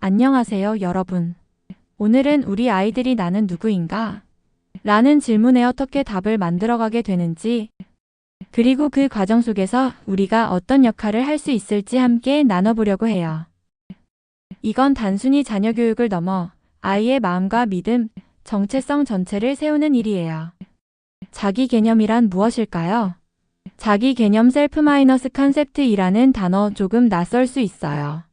안녕하세요, 여러분. 오늘은 우리 아이들이 나는 누구인가? 라는 질문에 어떻게 답을 만들어가게 되는지, 그리고 그 과정 속에서 우리가 어떤 역할을 할 수 있을지 함께 나눠보려고 해요. 이건 단순히 자녀 교육을 넘어 아이의 마음과 믿음, 정체성 전체를 세우는 일이에요. 자기 개념이란 무엇일까요? 자기 개념 셀프 마이너스 컨셉트이라는 단어 조금 낯설 수 있어요.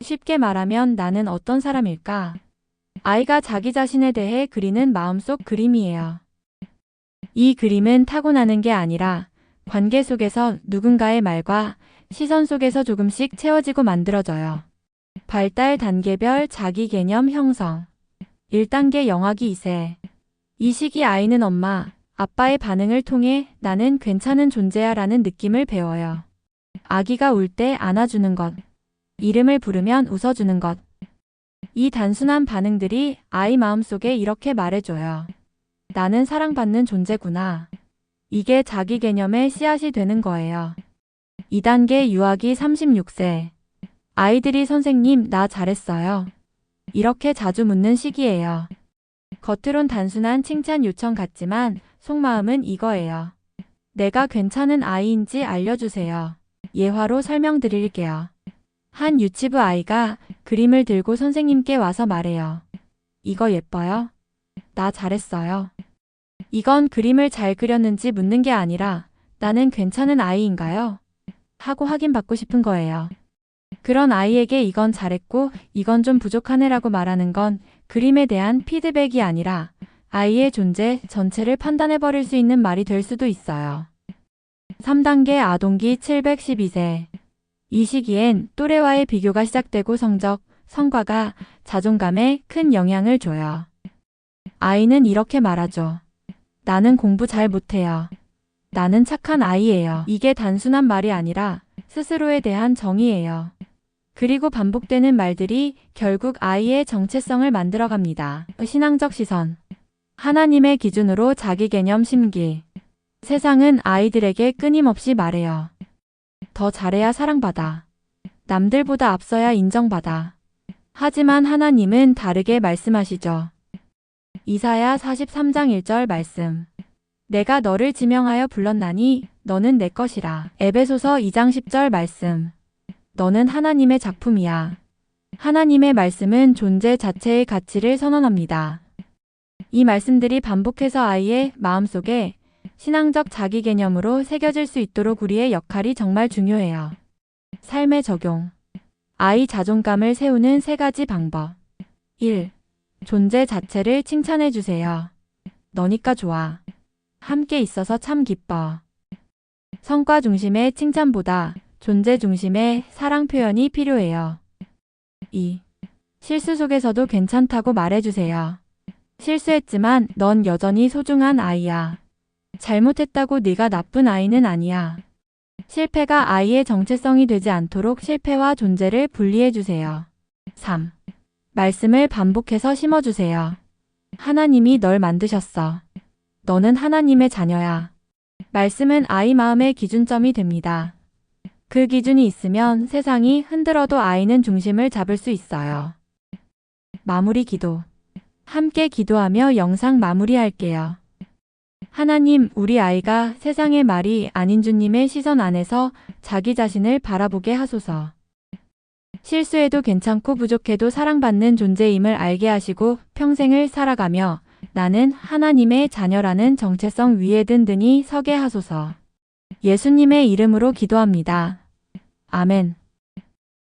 쉽게 말하면 나는 어떤 사람일까? 아이가 자기 자신에 대해 그리는 마음속 그림이에요. 이 그림은 타고나는 게 아니라 관계 속에서 누군가의 말과 시선 속에서 조금씩 채워지고 만들어져요. 발달 단계별 자기 개념 형성. 1단계 영아기 2세. 이 시기 아이는 엄마, 아빠의 반응을 통해 나는 괜찮은 존재야 라는 느낌을 배워요. 아기가 울 때 안아주는 것. 이름을 부르면 웃어주는 것. 이 단순한 반응들이 아이 마음속에 이렇게 말해줘요. 나는 사랑받는 존재구나. 이게 자기 개념의 씨앗이 되는 거예요. 2단계 유아기 36세. 아이들이 선생님, 나 잘했어요. 이렇게 자주 묻는 시기예요. 겉으론 단순한 칭찬 요청 같지만 속마음은 이거예요. 내가 괜찮은 아이인지 알려주세요. 예화로 설명드릴게요. 한 유치부 아이가 그림을 들고 선생님께 와서 말해요. 이거 예뻐요? 나 잘했어요. 이건 그림을 잘 그렸는지 묻는 게 아니라 나는 괜찮은 아이인가요? 하고 확인받고 싶은 거예요. 그런 아이에게 이건 잘했고 이건 좀 부족하네라고 말하는 건 그림에 대한 피드백이 아니라 아이의 존재 전체를 판단해 버릴 수 있는 말이 될 수도 있어요. 3단계 아동기 712세. 이 시기엔 또래와의 비교가 시작되고 성적, 성과가 자존감에 큰 영향을 줘요. 아이는 이렇게 말하죠. 나는 공부 잘 못해요. 나는 착한 아이예요. 이게 단순한 말이 아니라 스스로에 대한 정의예요. 그리고 반복되는 말들이 결국 아이의 정체성을 만들어갑니다. 신앙적 시선. 하나님의 기준으로 자기 개념 심기. 세상은 아이들에게 끊임없이 말해요. 더 잘해야 사랑받아. 남들보다 앞서야 인정받아. 하지만 하나님은 다르게 말씀하시죠. 이사야 43장 1절 말씀. 내가 너를 지명하여 불렀나니 너는 내 것이라. 에베소서 2장 10절 말씀. 너는 하나님의 작품이야. 하나님의 말씀은 존재 자체의 가치를 선언합니다. 이 말씀들이 반복해서 아이의 마음속에 신앙적 자기 개념으로 새겨질 수 있도록 우리의 역할이 정말 중요해요. 삶의 적용. 아이 자존감을 세우는 세 가지 방법. 1. 존재 자체를 칭찬해 주세요. 너니까 좋아. 함께 있어서 참 기뻐. 성과 중심의 칭찬보다 존재 중심의 사랑 표현이 필요해요. 2. 실수 속에서도 괜찮다고 말해주세요. 실수했지만 넌 여전히 소중한 아이야. 잘못했다고 네가 나쁜 아이는 아니야. 실패가 아이의 정체성이 되지 않도록 실패와 존재를 분리해주세요. 3. 말씀을 반복해서 심어주세요. 하나님이 널 만드셨어. 너는 하나님의 자녀야. 말씀은 아이 마음의 기준점이 됩니다. 그 기준이 있으면 세상이 흔들어도 아이는 중심을 잡을 수 있어요. 마무리 기도. 함께 기도하며 영상 마무리할게요. 하나님, 우리 아이가 세상의 말이 아닌 주님의 시선 안에서 자기 자신을 바라보게 하소서. 실수해도 괜찮고 부족해도 사랑받는 존재임을 알게 하시고 평생을 살아가며 나는 하나님의 자녀라는 정체성 위에 든든히 서게 하소서. 예수님의 이름으로 기도합니다. 아멘.